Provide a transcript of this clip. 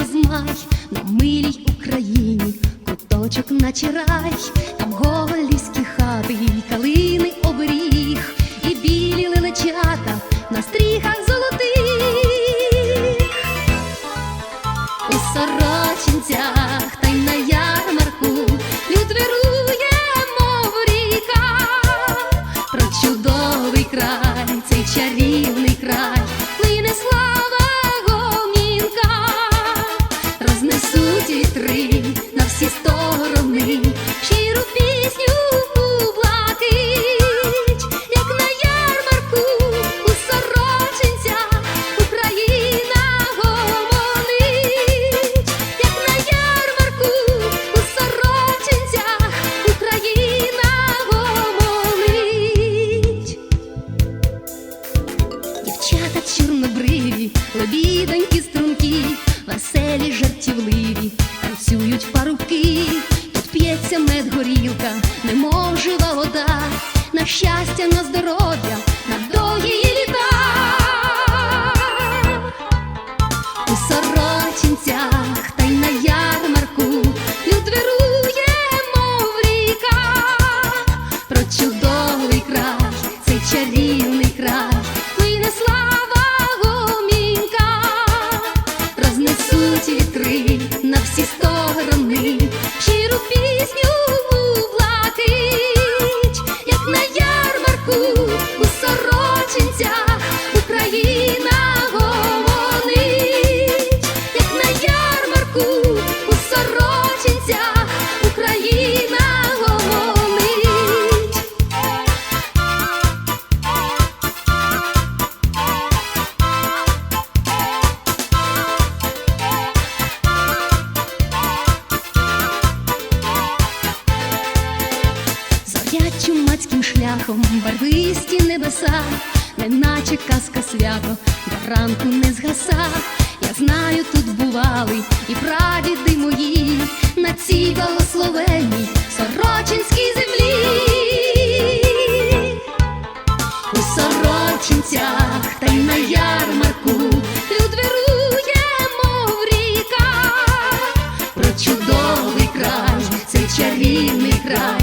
розмай на милій Україні, куточок наче рай, там голі. Жива вода, на щастя, на здоров'я, на довгі літа. У сорочинцях та й на ярмарку люд вирує, мов ріка, про чудовий край, цей чарівний край, плине слава гомінка, рознесуть вітри на всі сторони, ярмарку у сорочинцях Україна гомонить. Зорять чумацьким шляхом барвисті небеса, неначе казка свято, до ранку не згаса. Я знаю, тут бували і прадіди мої на цій благословенній сорочинській землі. У сорочинцях та й на ярмарку люд вирує, мов ріка, про чудовий край, цей чарівний край,